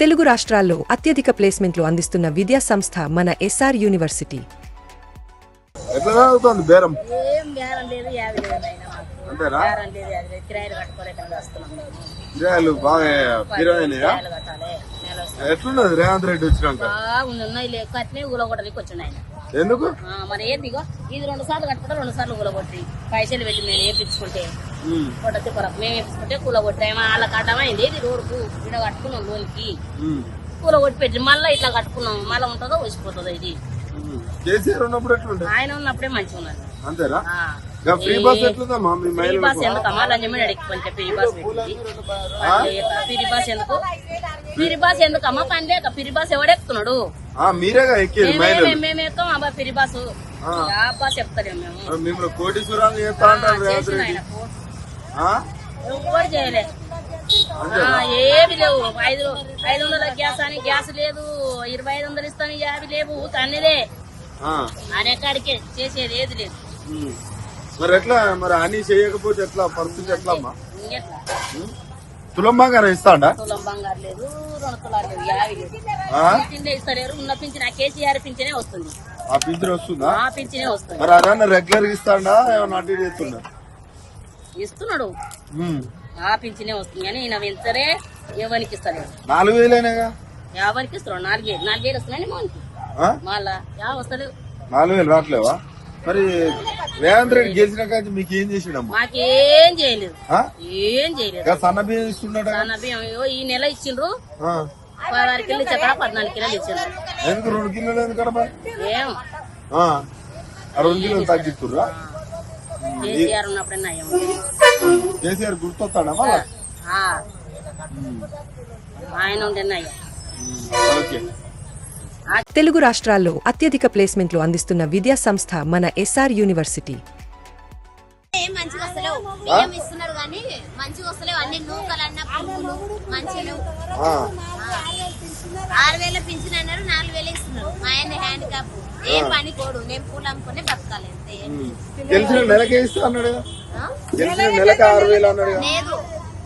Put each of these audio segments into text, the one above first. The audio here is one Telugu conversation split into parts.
తెలుగు రాష్ట్రాల్లో అత్యధిక ప్లేస్మెంట్లు అందిస్తున్న విద్యా సంస్థ మన ఎస్ఆర్ యూనివర్సిటీ. ఎట్లున్నది రేవంత్ రెడ్డి వచ్చినాక? ఎందుకు? మరి ఏందిగో ఇది రెండు సార్లు కట్టుకుంటే రెండు సార్లు ఊలగొట్టి పైసలు పెట్టి మేము వేపించుకుంటే కొట్టతి కొరకు మేము వేపించుకుంటే కూలగొట్టామా వాళ్ళ కట్టమైంది ఏది రోడ్కు ఇక్కడ కట్టుకున్నాం లోన్కి కూలగొట్టి పెట్టి మళ్ళీ ఇట్లా కట్టుకున్నాం. మళ్ళీ ఉంటుందో వచ్చిపోతుందో ఇది. కేసీఆర్ ఉన్నప్పుడు ఎట్లుండే? ఆయన ఉన్నప్పుడే మంచిగా ఉన్నారు అంతేనా? ఫ్రీ బస్ ఎట్లుందమ్మా? మీ ఫ్రీ మహిళలకు బస్ ఎందుకమ్మా? లంజమేడ అడిగి కొంచెం ఫ్రీ బస్ ఫ్రీ బస్ ఎందుకు? ఫ్రీ బస్ ఎందుకమ్మా? పని లేక ఫ్రీ బస్ ఎవడెక్కుతున్నాడు మీరేగా ఎక్కేది? మేమే అబ్బా చెప్తలేము మేము. మిమ్మల్ని కోటీశ్వరాలు చేస్తా అంటారు రేవంత్ రెడ్డి చేయలే. ఏమి లేవు. ఐదు ఐదు వందల గ్యాస్ అని గ్యాస్ లేదు. ఇరవై ఐదు వందలు ఇస్తాను యాభై లేవు. ఆ, అనే కాడికే చేసేది ఏది లేదు. మరి ఎట్లా? మరి అని చేయకపోతే ఎట్లా? పరిస్థితి ఎట్లా అమ్మా? తులం బంగారం ఇస్తాడా? తులం బంగారు లేదు రెండు తులాలు లేవు యాభై లేదు? పింఛన్లే ఇస్తలేరు ఉన్న పింఛన్ ఆ కేసీఆర్ పింఛనే వస్తుంది. ఆ పింఛన్ వస్తుందా? ఆ పింఛనే వస్తుంది. మరి అదన్నా రెగ్యులర్గా ఇస్తాడా ఏమన్నా అటు ఇస్తున్నాడు. ఆ పింఛనే వస్తుంది కానీ ఈయన పెంచరే ఎవరికి ఇస్తలేడు నాలుగు వేలేనేగా? ఎవరికి ఇస్తున్నాడు నాలుగేళ్ళు నాలుగేళ్ళు వస్తున్నాయి మోనికి ఆ? మళ్ళా యా వస్తలేవు నాలుగు వేలు రావట్లేవా? మరి రేవంత్ రెడ్డి గెలిచిన కానీ మీకు ఏం చేసిండమ్మా? మాకేం చేయలేదు? ఏం చేయలేదు. సన్న బియ్యం ఇస్తున్నాడు? బియ్యం ఇగో ఈ నెల ఇచ్చిండ్రు. పదహారు కిలో చక్కెర పద్నాలుగు కిలోలు ఇచ్చిండ్రు. ఎందుకు రెండు కిలోలు ఎందుకు కడప ఏం రెండు కిలోలు తగ్గిస్తుర్రా? కేసీఆర్ గుర్తొస్తాడా మళ్ళా. ఆయన ఉండే నయం. ఓకే. తెలుగు రాష్ట్రాల్లో అత్యధిక ప్లేస్మెంట్లు అందిస్తున్న విద్యా సంస్థ మన ఎస్ఆర్ యూనివర్సిటీ. ఏం మంచిగా వస్తలేవు. బియ్యం ఇస్తున్నారు కానీ మంచిగా వస్తలేవు. అన్ని నూకలన్న పువ్వులు మంచిగా లేవు ఆ. ఆరు వేల పింఛన్ అన్నారు నాలుగు వేలు ఇస్తున్నారు. మా ఆయన హ్యాండ్ క్యాప్ ఏం పని కోడు నేను పూలు అమ్ముకునే బతకాలి అంతే. ఉమ్. గెలిచిన నెలకే ఇస్తా అన్నాడు. కదా ఆ? గెలిచిన నెలకి ఆరు వేలు అన్నాడు. కదా లేదు.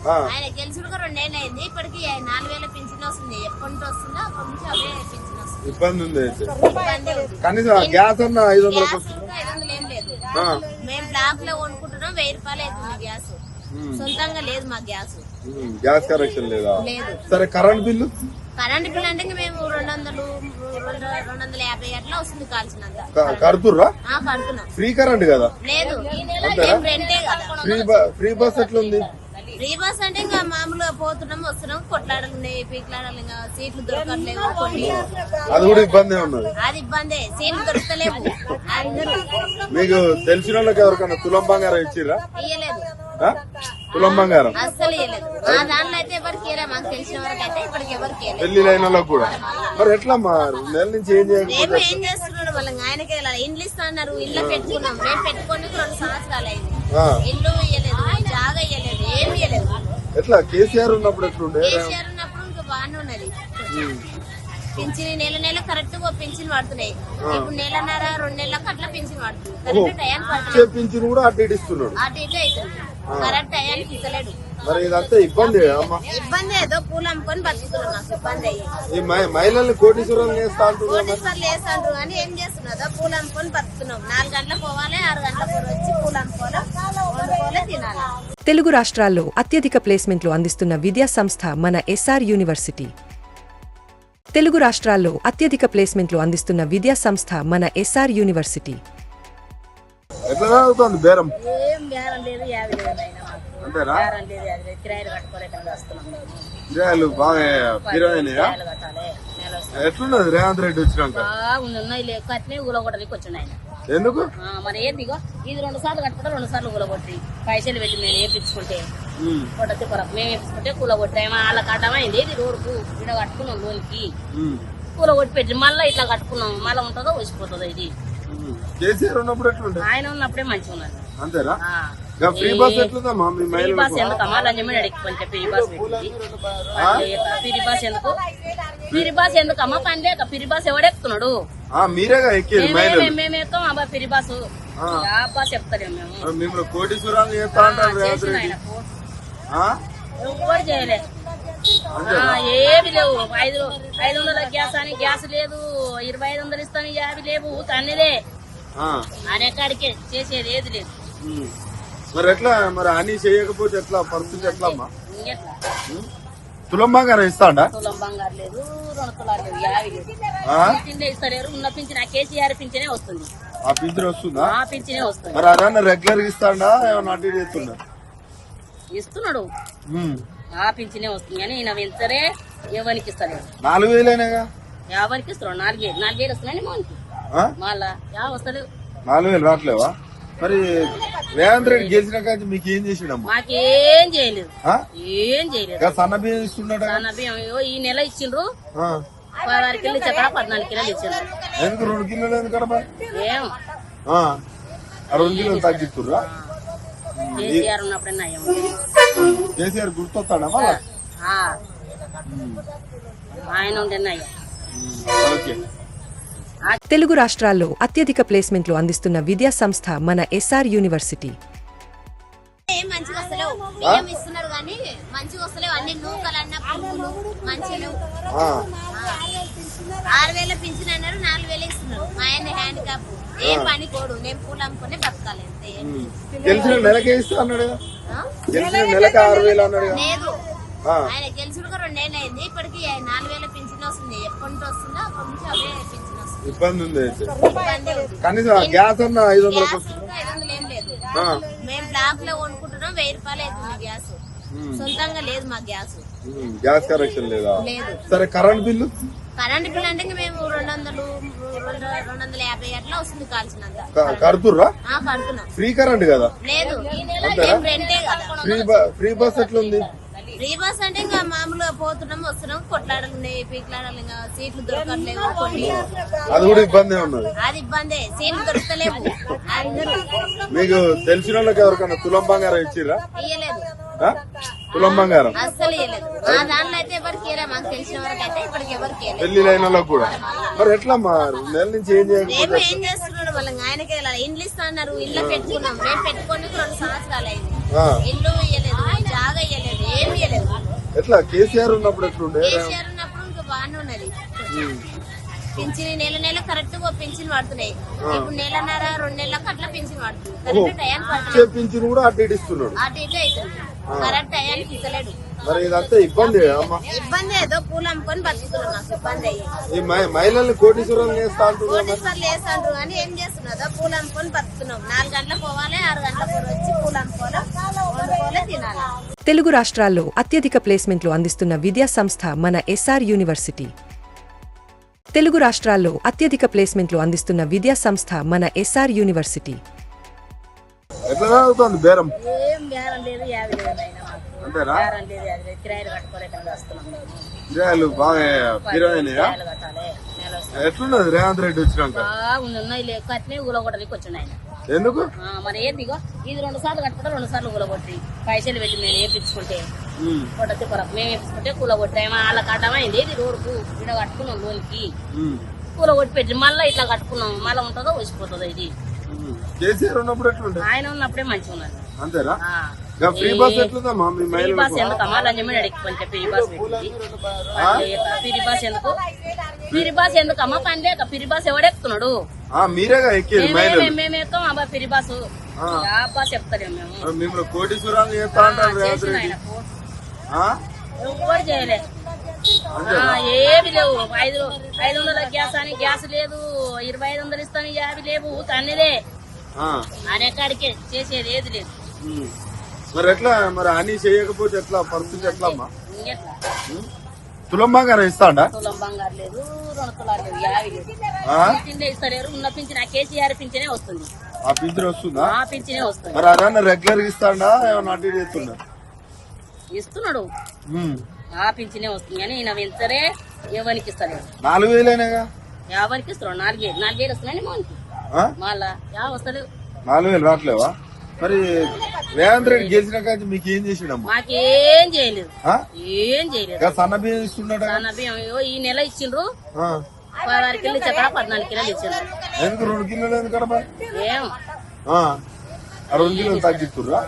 ఆ. ఆయన గెలుచుడు రెండేళ్ళు అయింది. ఇప్పటికి నాలుగు వేల పింఛన్ వస్తుంది ఎప్పటి నుంచి వస్తుందో అప్పటి నుంచి అవే పింఛన్ వస్తుంది. ఇబ్బంది ఉంది అయితే. ఇబ్బంది ఉంది. కనీసం ఆ గ్యాస్ అన్న ఐదు వందలకు గ్యాస్ ఇంకా ఐదు వందలు ఏం లేదు. ఆ. మేము బ్లాక్లో కొనుక్కుంటున్నాం వెయ్యి రూపాయలు అవుతుంది గ్యాస్. సొంతంగా లేదు మా గ్యాస్. ఉమ్. గ్యాస్ కనెక్షన్ లేదా? లేదు. సరే కరెంట్ బిల్లు? కరెంట్ బిల్ అంటే ఇంక మేము రెండు వందలు రెండు రెండు వందల యాభై అట్లా వస్తుంది కాల్చినంత. క- కడుతుర్రా? ఆ, కడుతున్నాం. ఫ్రీ కరెంట్ కదా? లేదు? మేము రెంటే కదా. ఫ్రీ బ- ఫ్రీ బస్ ఎట్లుంది? ఫ్రీ బస్ అంటే ఇంకా మామూలుగా పోతున్నాం వస్తున్నాం కొట్లాడలు ఉన్నాయి పీట్లాడలు ఇంకా సీట్లు దొరకట్లేవు కొన్ని. అది కూడా ఇబ్బంది ఉన్నది. అది ఇబ్బందే సీట్లు దొరకలేవు మీకు తెలిసిన వాళ్ళకి ఎవరికైనా తులం బంగారం ఇయ్యలేదు. ఆ? తులం బంగారం? అస్సలు ఇయ్యలేదు. మా దాంట్లో అయితే ఎవరికి ఇయ్యలే మాకు తెలిసిన వరకు అయితే ఇప్పటికి ఎవరికి ఇయ్యలేదు. పెళ్ళి అయిన వాళ్ళకి కూడా. మరి ఎట్లా మా నెల నుంచి ఏం మేము చేయకపోతే ఏం చేస్తున్నాడు వాళ్ళకి ఆయనకే ఇండ్లు ఇస్తా అన్నారు. ఇల్లు పెట్టుకున్నాం. మేము పెట్టుకొని రెండు సంవత్సరాలు అయింది. ఆ. ఇల్లు ఇయ్యలేదు. జాగా ఇయ్యలేదు ఏమి ఇయ్యలేదు ఎట్లా? కేసీఆర్ ఉన్నప్పుడు ఎట్లుండే? కేసీఆర్ ఉన్నప్పుడు ఇంకా బాగానే ఉన్నది. పింఛన్ నెల నెల కరెక్ట్గా పింఛన్ పడుతున్నాయి ఇప్పుడు నెలన్నర రెండు నెలలకు అట్లా పింఛన్ పడుతుంది కరెక్ట్ టయానికి పడుతుంది చేపించి కూడా అటు ఇస్తున్నాడు. అటు అవుతుంది కరెక్ట్ టయానికి ఇస్తలేడు మరి ఇదంతా ఇబ్బంది అమ్మా. ఇబ్బంది ఏదో పూలు అమ్ముకొని బతుకుతున్నాం మాకు ఇబ్బంది అయ్యి. ఈ మహి- మహిళల్ని కోటీశ్వరం చేస్తా అంటున్నా మరి. కోటీశ్వర్లు వేస్తాండ్రు కానీ ఏం చేస్తున్నదో పూలు అమ్ముకొని బతుకుతున్నాం. నాలుగు గంటలకు పోవాలి ఆరు గంటలకు వచ్చి పూలు అమ్ముకోవాలి వండుకోవాలి తినాలి. తెలుగు రాష్ట్రాల్లో అత్యధిక ప్లేస్మెంట్లు అందిస్తున్న విద్యా సంస్థ మన ఎస్ఆర్ యూనివర్సిటీ. తెలుగు రాష్ట్రాల్లో అత్యధిక ప్లేస్మెంట్లు అందిస్తున్న విద్యా సంస్థ మన ఎస్ఆర్ యూనివర్సిటీ. ఎట్లా చదువుతుంది బేరం? ఏం బేరం లేదు అంతేనా? కిరాయిలు బాగా వస్తుంది. ఎట్లున్నది? రేవంత్ రెడ్డి వచ్చినాక? కట్టినే వచ్చిండు ఆయన. ఎందుకు? మరి ఏందిగో ఇది రెండు సార్లు కట్టుకుంటే రెండు సార్లు కూలగొట్టి పైసలు పెట్టి మేము వేపించుకుంటే కొట్టతి కొరకు మేము వేపించుకుంటే కూలగొట్టామా వాళ్ళ కట్టమైంది. ఏది రోడ్కు ఇక్కడ కట్టుకున్నాం లోన్కి. కూలగొట్టి పెట్టి మళ్ళీ ఇట్లా కట్టుకున్నాం. మళ్ళీ ఉంటుందో వచ్చిపోతుందో ఇది. ఆయన ఉన్నప్పుడే మంచిగా ఉన్నారు అంతేనా ఫ్రీ బస్ ఎట్లుందమ్మా? మీ ఫ్రీ బస్ ఎందుకమ్మా? లంజమేడ అడిగి కొంచెం ఫ్రీ బస్ పెట్టింది ఫ్రీ బస్ ఎందుకు? ఫ్రీ బస్ ఎందుకమ్మా? పని లేక ఫ్రీ బస్ ఎవడెక్కుతున్నాడు? ఆ, మీరేగా ఎక్కేది మహిళలు మేము- మేము ఎక్కుతాం అబ్బా ఫ్రీ బస్ ఆ. బస్ చెప్తలేము మేము. మరి మిమ్మల్ని కోటీశ్వరాలు చేస్తా అంటారు రేవంత్ చేసిన రెడ్డి ఆయనకు. ఆ? ఎవ్వరు చేయలే. ఆ, ఏమి లేవు. ఐదు ఐదు వందల గ్యాస్ అని గ్యాస్ లేదు. ఇరవై ఐదు వందలు ఇస్తాం యాభై లేవు. అన్నిలే ఆ, అనే కాడికే చేసేది ఏది లేదు. ఉమ్. మరి ఎట్లా? మరి అన్ని చేయకపోతే ఎట్లా? పరిస్థితి ఎట్లా అమ్మా. తులం బంగారం ఇస్తాడా? తులం బంగారు లేదు రెండు తులాలు లేవు యాభై లేదు. ఆ? పింఛన్లే ఇస్తలేరు ఉన్న పింఛన్ ఆ కేసీఆర్ పింఛనే వస్తుంది. ఆ పింఛన్ వస్తుందా? ఆ పింఛనే వస్తుంది. మరి అదన్నా రెగ్యులర్గా ఇస్తాడా? ఏమన్నా అటు ఇస్తున్నాడు. ఆ పింఛనే వస్తుంది కానీ ఈయన ఎవరికి నాలుగు వేలేనేగా? ఎవరికి ఇస్తున్నాడు నాలుగేళ్ళు. నాలుగేళ్ళు వస్తున్నాయి మోనికి? మళ్ళా యా వస్తలేవు నాలుగు వేలు రావట్లేవా? మరి రేవంత్ రెడ్డి గెలిచిన కానీ మీకు ఏం చేసిండమ్మా? మాకేం చేయలేదు? ఏం చేయలేదు. సన్న బియ్యం ఇస్తున్నాడు? బియ్యం ఈ నెల ఇచ్చిండ్రు. పదహారు కిలో చక్కెర పద్నాలుగు కిలోలు ఇచ్చిండ్రు. ఎందుకు రెండు కిలోలు ఏం? రెండు కిలోలు తగ్గిస్తుర్రా? కేసీఆర్ కేసీఆర్ గుర్తొస్తాడా మళ్ళా. ఆయన ఉండే నయం. ఓకే. తెలుగు రాష్ట్రాల్లో అత్యధిక ప్లేస్మెంట్లు అందిస్తున్న విద్యా సంస్థ మన ఎస్ఆర్ యూనివర్సిటీ. ఏం మంచిగా వస్తలేవు. బియ్యం ఇస్తున్నారు కానీ మంచిగా వస్తలేవు. అన్ని నూకలన్న పువ్వులు మంచిగా లేవు ఆ. ఆరు వేల పింఛన్ అన్నారు నాలుగు వేలు ఇస్తున్నారు. మా ఆయన హ్యాండ్ క్యాప్ ఏం పని కోడు నేను పూలు అమ్ముకునే బతకాలి లేదు. ఆయన గెలుచుడు రెండేళ్ళు అయింది. ఇప్పటికి నాలుగు వేల పింఛన్ వస్తుంది. ఎప్పటి నుంచి వస్తుందో అప్పటి నుంచి అవే పింఛన్ వస్తుంది. ఇబ్బంది ఉంది అయితే. ఇబ్బంది ఉంది. కనీసం ఆ గ్యాస్ అన్న ఐదు వందలకు గ్యాస్ ఇంకా ఐదు వందలు ఏం లేదు. ఆ. మేము బ్లాక్లో కొనుక్కుంటున్నాం వెయ్యి రూపాయలు అవుతుంది గ్యాస్. సొంతంగా లేదు మా గ్యాస్. ఉమ్. గ్యాస్ కనెక్షన్ లేదా? లేదు. సరే కరెంట్ బిల్లు? కరెంట్ బిల్ అంటే ఇంక మేము రెండు వందలు రెండు రెండు వందల యాభై అట్లా వస్తుంది కాల్చినంత. క- కడుతుర్రా? ఆ, కడుతున్నాం. ఫ్రీ కరెంట్ కదా? లేదు? మేము కదా. ఫ్రీ బ- ఫ్రీ బస్ ఎట్లుంది? ఫ్రీ బస్ అంటే ఇంకా మామూలుగా పోతున్నాం వస్తున్నాం కొట్లాడలు ఉన్నాయి పీట్లాడలు ఇంకా సీట్లు దొరకట్లేవు కొన్ని అది కూడా ఇబ్బంది ఉన్నది. అది ఇబ్బందే సీట్లు దొరకలేవు మీకు తెలిసిన వాళ్ళకి ఎవరికైనా తులం బంగారం ఇచ్చిర్రా? ఇయ్యలేదు. ఆ? తులం బంగారం? అస్సలు ఇయ్యలేదు. మా దాంట్లో అయితే ఎవరికి ఇయ్యలే మాకు తెలిసిన వరకు అయితే ఇప్పటికి ఎవరికి ఇయ్యలేదు. పెళ్ళి అయిన వాళ్ళకి కూడా. మరి ఎట్లా నుంచి ఏం ఏం చేస్తున్నాడు వాళ్ళకి ఆయనకే ఇండ్లు ఇస్తా అన్నారు. ఇల్లు పెట్టుకున్నాం. మేము పెట్టుకొని రెండు సంవత్సరాలు అయింది. ఆ. ఇల్లు ఇయ్యలేదు జాగా ఇయ్యలేదు. ఎట్లా? కేసీఆర్ ఉన్నప్పుడు ఎట్లుండే? కేసీఆర్ ఉన్నప్పుడు ఇంకా బాగానే ఉన్నది. పింఛన్ నెల నెల కరెక్ట్గా పింఛన్ పడుతున్నాయి ఇప్పుడు నెలన్నర రెండు నెలలకు అట్లా పింఛన్ పడుతుంది చెప్పించి కూడా అటు ఇటు ఇస్తున్నాడు. అటు ఇటు అవుతుంది కరెక్ట్ టయానికి ఇస్తలేడు. మరి ఇదంతా ఇబ్బంది ఇబ్బంది ఏదో పూలు అమ్ముకొని బతుకుతున్నాం ఇబ్బంది అయ్యి. కోటీశ్వరం చేస్తా కోటీశ్వర్లు కానీ ఏం చేస్తున్నదో పూలు అమ్ముకొని బతుకుతున్నాం. నాలుగు గంటలకు పోవాలి ఆరు గంటలకు వచ్చి పూలు అమ్ముకోవాలి వండుకోవాలి తినాలి? తెలుగు రాష్ట్రాల్లో అత్యధిక ప్లేస్మెంట్లు అందిస్తున్న విద్యా సంస్థ మన ఎస్ఆర్ యూనివర్సిటీ. తెలుగు రాష్ట్రాల్లో అత్యధిక ప్లేస్మెంట్లు అందిస్తున్న విద్యా సంస్థ మన ఎస్ఆర్ యూనివర్సిటీ. ఎట్లా చదువుతుంది బేరం? ఏం బేరం లేదు యాభై లేదు అయినా మాకు. అంతేనా? బేరం లేదు యాభై లేదు కిరాయిలు కట్టుకోలేక వస్తున్నాం మేము. కిరాయిలు బాగా పిరమైనయా కిరాయిలు కట్టాలి నెల వస్తుంది. ఎట్లున్నది రేవంత్ రెడ్డి వచ్చినాక? బాగుంది ఉన్నాయి లేక కట్టినే ఊలగొట్టడానికి వచ్చిండు ఆయన ఎందుకు? మరి ఏందిగో ఇది రెండు సార్లు కట్టుకుంటే రెండు సార్లు ఊలగొట్టి పైసలు పెట్టి మేము వేపించుకుంటే కొట్టతి కొరకు మేము వేపించుకుంటే కూలగొట్టాము వాళ్ళ కట్టమైంది ఏది రోడ్కు ఇక్కడ కట్టుకున్నాం లోన్కి కూలగొట్టి పెట్టి మళ్ళీ ఇట్లా కట్టుకున్నాం. మళ్ళీ ఉంటుందో వచ్చిపోతుందో ఇది. కేసీఆర్ ఉన్నప్పుడు ఎట్లుండే? ఆయన ఉన్నప్పుడే మంచిగా ఉన్నారు అంతేనా? ఫ్రీ బస్ ఎట్లుందమ్మా? మీ ఫ్రీ బస్ మహిళలకు ఎందుకమ్మా లంజమేడ ఎక్కి కొంచెం ఫ్రీ బస్ ఫ్రీ బస్ ఎందుకు? ఫ్రీ బస్ ఎందుకమ్మా? పని లేక ఫ్రీ బస్ ఎవడెక్కుతున్నాడు మీరేగా ఎక్కేది? మేమే ఎక్కాం అబ్బా చెప్తలేము మేము. మిమ్మల్ని కోటీశ్వరాలు చేస్తా అంటారు రేవంత్ రెడ్డి చేయలే. ఏమి లేవు. ఐదు ఐదు వందల గ్యాస్ అని గ్యాస్ లేదు. ఇరవై ఐదు వందలు ఇస్తాం యాభై లేవు. ఆ. అనే కాడికే చేసేది ఏది లేదు. మరి ఎట్లా? మరి చేయకపోతే ఎట్లా? పరిస్థితి ఎట్లా అమ్మా. తులం బంగారం ఇస్తాడా? తులం బంగారు లేదు రెండు తులాలు లేవు యాభై లేదు? పింఛన్లే ఇస్తలేరు ఉన్న పింఛన్ ఆ కేసీఆర్ పింఛనే వస్తుంది. ఆ పింఛన్ వస్తుందా? ఆ పింఛనే వస్తుంది. మరి అదన్నా రెగ్యులర్గా ఇస్తాడా ఏమన్నా అటు ఇస్తున్నాడు. ఆ పింఛనే వస్తుంది కానీ ఈయన పెంచరే ఎవరికి ఇస్తలేరు. నాలుగు వేలేనేగా? ఎవరికి ఇస్తున్నాడు నాలుగేళ్ళు నాలుగేళ్ళు వస్తున్నాయి మోనికి ఆ? మళ్ళా యా వస్తలేవు నాలుగు వేలు రావట్లేవా? మరి రేవంత్ రెడ్డి గెలిచిన కానీ మీకు ఏం చేసిండమ్మా? మాకేం చేయలేదు? ఏం చేయలేదు. సన్న బియ్యం ఇస్తున్నాడా? బియ్యం ఇగో ఈ నెల ఇచ్చిండ్రు. పదహారు కిలో చక్కెర పద్నాలుగు కిలోలు ఇచ్చిండ్రు. ఎందుకు రెండు కిలోలు ఎందుకు కడప ఏం రెండు కిలోలు తగ్గిస్తుర్రా?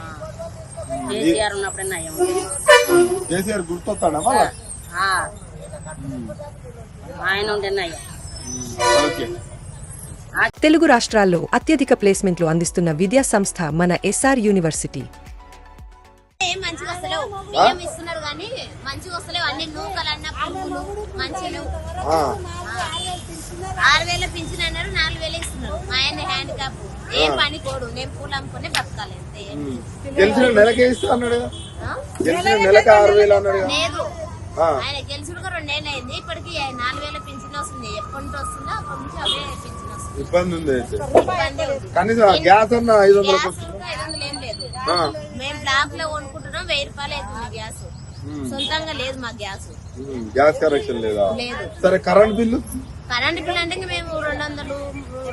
కేసీఆర్ గుర్తొస్తాడా మళ్ళా. ఆయన ఉండేనయ్యా ఓకే. తెలుగు రాష్ట్రాల్లో అత్యధిక ప్లేస్మెంట్లు అందిస్తున్న విద్యా సంస్థ మన ఎస్ఆర్ యూనివర్సిటీ. ఏం మంచిగా వస్తలేవు. బియ్యం ఇస్తున్నారు కానీ మంచిగా వస్తలేవు. అన్ని నూకలన్న పువ్వులు మంచిగా ఆ, ఆరు వేల పింఛన్ అన్నారు నాలుగు వేలు ఇస్తున్నారు. మా ఆయన హ్యాండ్ క్యాప్ ఏం పని కోడు నేను పూలు అమ్ముకునే బతకాలి అంతే. ఉమ్. గెలిచిన నెలకే ఇస్తా అన్నాడు. కదా ఆ? గెలిచిన నెలకి ఆరు వేలు అన్నాడు. కదా లేదు. ఆ, ఆయన గెలిచుడు రెండేళ్ళు అయింది. ఇప్పటికి నాలుగు వేల పింఛన్ వస్తుంది ఎప్పటి నుంచి వస్తుందో అప్పటి నుంచి అవే పింఛన్ వస్తుంది. ఇబ్బంది ఉంది అయితే. ఇబ్బంది ఉంది. కనీసం ఆ గ్యాస్ అన్న ఐదు వందలకు గ్యాస్ ఇంకా ఐదు వందలు ఏం లేదు. ఆ, మేము బ్లాక్లో కొనుక్కుంటున్నాం వెయ్యి రూపాయలు అవుతుంది గ్యాస్. సొంతంగా లేదు మా గ్యాస్. ఉమ్, గ్యాస్ కనెక్షన్ లేదా? లేదు. సరే కరెంట్ బిల్లు? కరెంట్ బిల్ అంటే ఇంక మేము రెండు వందలు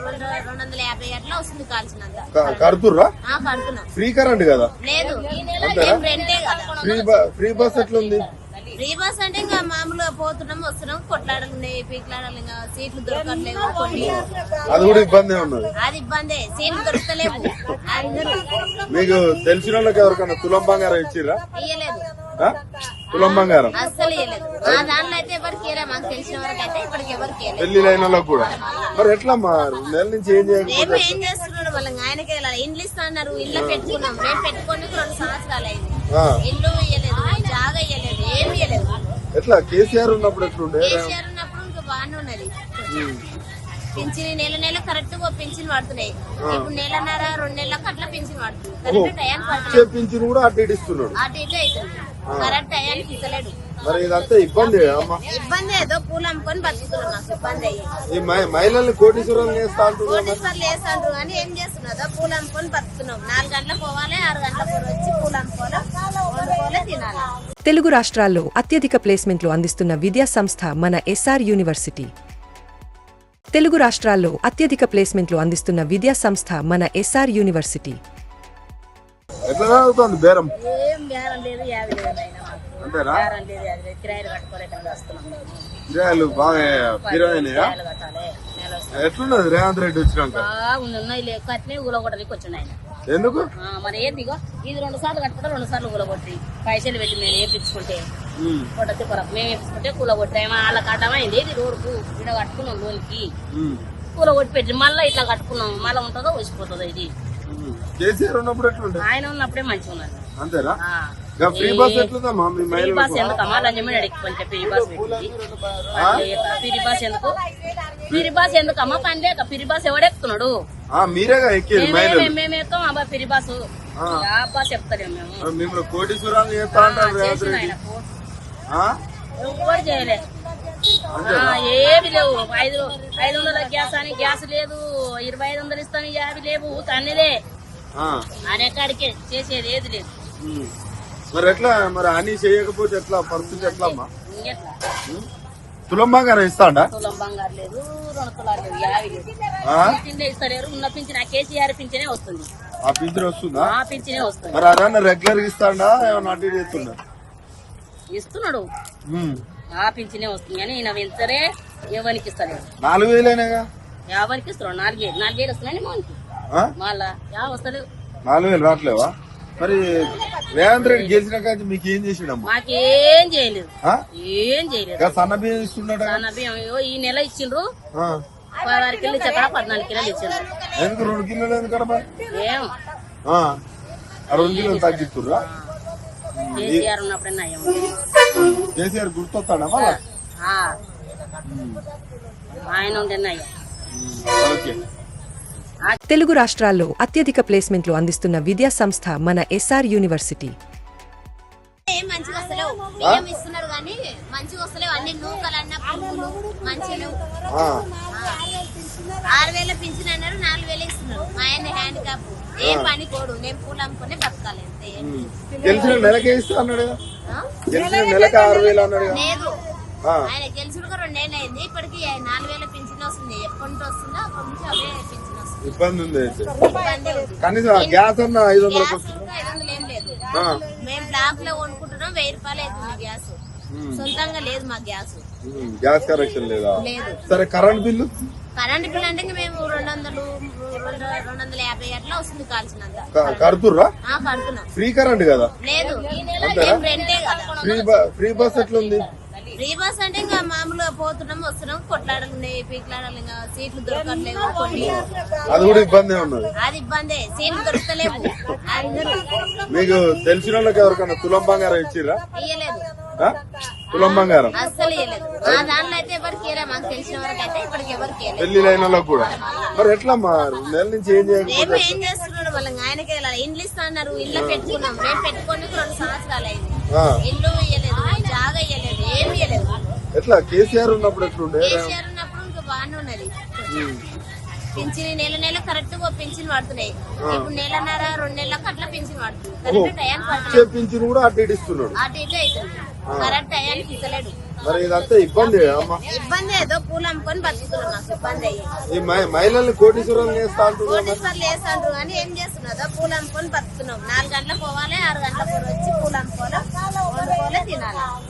రెండు రెండు వందల యాభై అట్లా వస్తుంది కాల్చినంత. క- కడుతుర్రా? ఆ, కడుతున్నాం. ఫ్రీ కరెంట్ కదా? లేదు. రెంటే కదా. ఫ్రీ బ- ఫ్రీ బస్ ఎట్లుంది? ఫ్రీ బస్ అంటే ఇంకా మామూలుగా పోతున్నాం వస్తున్నాం కొట్లాడలు ఉన్నాయి పీట్లాడలు ఇంకా సీట్లు దొరకట్లేవు కొన్ని. అది కూడా ఇబ్బంది ఉన్నది. అది ఇబ్బందే సీట్లు దొరకలేవు మీకు తెలిసిన వాళ్ళకి ఎవరికైనా తులం బంగారం ఇయ్యలేదు. ఆ? తులం బంగారం? అస్సలు ఇయ్యలేదు. మా దాంట్లో అయితే ఎవరికి ఇయ్యలే మాకు తెలిసిన వరకు అయితే ఇప్పటికి ఎవరికి ఇయ్యలేదు. పెళ్ళి అయిన వాళ్ళకి కూడా. మరి ఎట్లా మా నెల నుంచి ఏం మేము చేయకపోతే ఏం చేస్తున్నాడు వాళ్ళకి ఆయనకే ఇండ్లు ఇస్తా అన్నారు. ఇల్లు పెట్టుకున్నాం. మేము పెట్టుకొని రెండు సంవత్సరాలు అయింది. ఆ, ఇల్లు ఇయ్యలేదు. జాగా ఇయ్యలేదు ఏమి ఇయ్యలేదు ఎట్లా? కేసీఆర్ ఉన్నప్పుడు ఎట్లుండే? కేసీఆర్ ఉన్నప్పుడు ఇంకా బాగానే ఉన్నది. పింఛన్ నెల నెల కరెక్ట్గా పింఛన్ పడుతున్నాయి ఇప్పుడు నెలన్నర రెండు నెలలకు అట్లా పింఛన్ పడుతుంది కరెక్ట్ టయానికి పడుతుంది చేపించి కూడా అటు ఇస్తున్నాడు. అటు అవుతుంది కరెక్ట్ టయానికి ఇస్తలేడు మరి ఇదంతా ఇబ్బంది అమ్మా. ఇబ్బంది ఏదో పూలు అమ్ముకొని బతుకుతున్నాం మాకు ఇబ్బంది అయ్యి. ఈ మహి- మహిళల్ని కోటీశ్వరం చేస్తా అంటున్నా మరి కోటీశ్వర్లు వేస్తాండ్రు కానీ ఏం చేస్తున్నదో పూలు అమ్ముకొని బతుకుతున్నాం. నాలుగు గంటలకు పోవాలి ఆరు గంటలకు వచ్చి పూలు అమ్ముకోవాలి వండుకోవాలి తినాలి. తెలుగు రాష్ట్రాల్లో అత్యధిక ప్లేస్మెంట్లు అందిస్తున్న విద్యా సంస్థ మన ఎస్ఆర్ యూనివర్సిటీ. తెలుగు రాష్ట్రాల్లో అత్యధిక ప్లేస్మెంట్లు అందిస్తున్న విద్యా సంస్థ మన ఎస్ఆర్ యూనివర్సిటీ. ఎట్లా చదువుతుంది బేరం? ఏం బేరం లేదు అంతేనా? కిరాయిలు బాగా వస్తుంది. ఎట్లున్నది? రేవంత్ రెడ్డి వచ్చినాక? కట్టినే వచ్చిండు ఆయన. ఎందుకు? మరి ఏందిగో ఇది రెండు సార్లు కట్టుకుంటే రెండు సార్లు ఊలగొట్టి పైసలు పెట్టి మేము వేపించుకుంటే కొట్టతే కొరకు మేము వేపించుకుంటే కూలగొట్టాము వాళ్ళ కట్టమైంది. ఇది రోడ్కు ఇక్కడ కట్టుకున్నాం లోన్కి. కూలగొట్టి పెట్టి మళ్ళీ ఇట్లా కట్టుకున్నాం. మళ్ళీ ఉంటుందో వచ్చిపోతుందో ఇది. ఆయన ఉన్నప్పుడే మంచిగా ఉన్నారు అంతేనా ఫ్రీ బస్ ఎట్లుందమ్మా? మీ ఫ్రీ బస్ ఎందుకమ్మా? ఎక్కి కొంచెం ఫ్రీ బస్ పెట్టింది ఫ్రీ బస్ ఎందుకు? ఫ్రీ బస్ ఎందుకమ్మా? పని లేక ఫ్రీ బస్ ఎవడెక్కుతున్నాడు? ఆ, మీరేగా ఎక్కేది మహిళలు మేము- మేము ఎక్కుతాం అబ్బా ఫ్రీ బస్సు ఆ. ఆ బస్ ఎక్కుతలేము మేము. మరి మిమ్మల్ని కోటీశ్వరాలు చేస్తా అంటారు రేవంత్ చేసిన రెడ్డి ఆయనకు. ఆ? ఎవ్వరు చేయలే. ఆ, ఏమి లేవు. ఐదు ఐదు వందల గ్యాస్ అని గ్యాస్ లేదు. ఇరవై ఐదు వందలు ఇస్తాను యాభై లేవు. అన్నిలే ఆ, అనే కాడికే చేసేది ఏది లేదు. ఉమ్. మరి ఎట్లా? మరి అని చేయకపోతే ఎట్లా? పరిస్థితి ఎట్లా అమ్మా? తులం బంగారం ఇస్తాడా? తులం బంగారు లేదు రెండు తులాలు లేవు యాభై లేదు. ఆ? పింఛన్లే ఇస్తలేరు ఉన్న పింఛన్ ఆ కేసీఆర్ పింఛనే వస్తుంది. ఆ పింఛన్ వస్తుందా? ఆ పింఛనే వస్తుంది. మరి అదన్నా రెగ్యులర్గా ఇస్తాడా? ఏమన్నా అటు ఇస్తున్నాడు. ఆ పింఛనే వస్తుంది కానీ ఈయన ఎవరికి నాలుగు వేలేనేగా? ఎవరికి ఇస్తున్నాడు నాలుగేళ్ళు. నాలుగేళ్ళు వస్తున్నాయి మోనికి? మళ్ళా యా వస్తలేవు నాలుగు వేలు రావట్లేవా? మరి రేవంత్ రెడ్డి గెలిచిన కానీ మీకు ఏం చేసిండమ్మా? మాకేం చేయలేదు? ఏం చేయలేదు. సన్న బియ్యం ఇస్తున్నాడు? బియ్యం ఈ నెల ఇచ్చిండ్రు. పదహారు కిలో ఇచ్చా పద్నాలుగు కిలోలు ఇచ్చిండ్రు. ఎందుకు రెండు కిలోలు ఏం? రెండు కిలోలు తగ్గిస్తుర్రా? కేసీఆర్ కేసీఆర్ గుర్తొస్తాడా మళ్ళా. ఆయన ఉండే నయం. ఓకే. తెలుగు రాష్ట్రాల్లో అత్యధిక ప్లేస్మెంట్లు అందిస్తున్న విద్యా సంస్థ మన ఎస్ఆర్ యూనివర్సిటీ. ఏం మంచిగా వస్తలేవు. బియ్యం ఇస్తున్నారు కానీ మంచిగా వస్తలేవు. అన్ని నూకలన్న పువ్వులు మంచిగా ఆ. ఆరు వేల పింఛన్ అన్నారు నాలుగు వేలు ఇస్తున్నారు. మా ఆయన హ్యాండ్ క్యాప్ ఏం పని కోడు నేను పూలు అమ్ముకునే బతకాలి లేదు. ఆయన గెలుచుడు రెండేళ్ళు అయింది. ఇప్పటికి నాలుగు వేల పింఛన్ వస్తుంది. ఎప్పటి నుంచి వస్తుందో అప్పటి నుంచి అవే పింఛన్. వస్తుంది ఇబ్బంది ఉంది అయితే. కనీసం గ్యాస్ అన్న ఐదు వందలకు. మేము బ్లాక్లో కొనుక్కుంటున్నాం వెయ్యి రూపాయలు అవుతుంది గ్యాస్. సొంతంగా లేదు మా గ్యాస్. గ్యాస్ కనెక్షన్ లేదా? సరే కరెంట్ బిల్లు? కరెంట్ బిల్ అంటే మేము రెండు వందలు రెండు వందల యాభై అట్లా వస్తుంది కాల్చినంత. క- కడుతుర్రా? ఆ, కడుతున్నాం. ఫ్రీ కరెంట్ కదా? లేదు. ఫ్రీ బస్ ఎట్లుంది? ఫ్రీ బస్ అంటే ఇంకా మామూలుగా పోతున్నాం వస్తున్నాం కొట్లాడలు ఉన్నాయి పీట్లాడలు ఇంకా సీట్లు దొరకట్లేవు కొన్ని అది కూడా ఇబ్బంది ఉన్నది. అది ఇబ్బందే సీట్లు దొరకలేవు మీకు తెలిసిన వాళ్ళకి ఎవరికైనా తులం బంగారం ఇచ్చిర్రా? ఇయ్యలేదు. ఆ? తులం బంగారం? అస్సలు ఇయ్యలేదు. మా దాంట్లో అయితే ఎవరికి ఇయ్యలే మాకు తెలిసిన వరకు అయితే ఇప్పటికి ఎవరికి ఇయ్యలేదు. పెళ్ళి అయిన వాళ్ళకి కూడా. మరి ఎట్లా నుంచి ఏం ఏం చేస్తున్నాడు వాళ్ళకి ఆయనకే ఇండ్లు ఇస్తా అన్నారు. ఇల్లు పెట్టుకున్నాం. మేము పెట్టుకొని రెండు సంవత్సరాలు అయింది. ఆ, ఇల్లు ఇయ్యలేదు జాగా ఇయ్యలేదు. ఎట్లా? కేసీఆర్ ఉన్నప్పుడు ఎట్లుండే? కేసీఆర్ ఉన్నప్పుడు ఇంకా బాగానే ఉన్నది. పింఛన్ నెల నెల కరెక్ట్గా పింఛన్ పడుతున్నాయి ఇప్పుడు నెలన్నర రెండు నెలలకు అట్లా పింఛన్ పడుతుంది చెప్పించి కూడా అటు ఇటు ఇస్తున్నాడు. అటు ఇటు అవుతుంది కరెక్ట్ టయానికి ఇస్తలేడు. మరి ఇదంతా ఇబ్బంది ఇబ్బంది ఏదో పూలు అమ్ముకొని బతుకుతున్నాం ఇబ్బంది అయ్యి. కోటీశ్వరం చేస్తా. కోటీశ్వర్లు కానీ ఏం చేస్తున్నదో పూలు అమ్ముకొని బతుకుతున్నాం. నాలుగు గంటలకు పోవాలి ఆరు గంటలకు వచ్చి పూలు అమ్ముకోవాలి వండుకోవాలి తినాలి?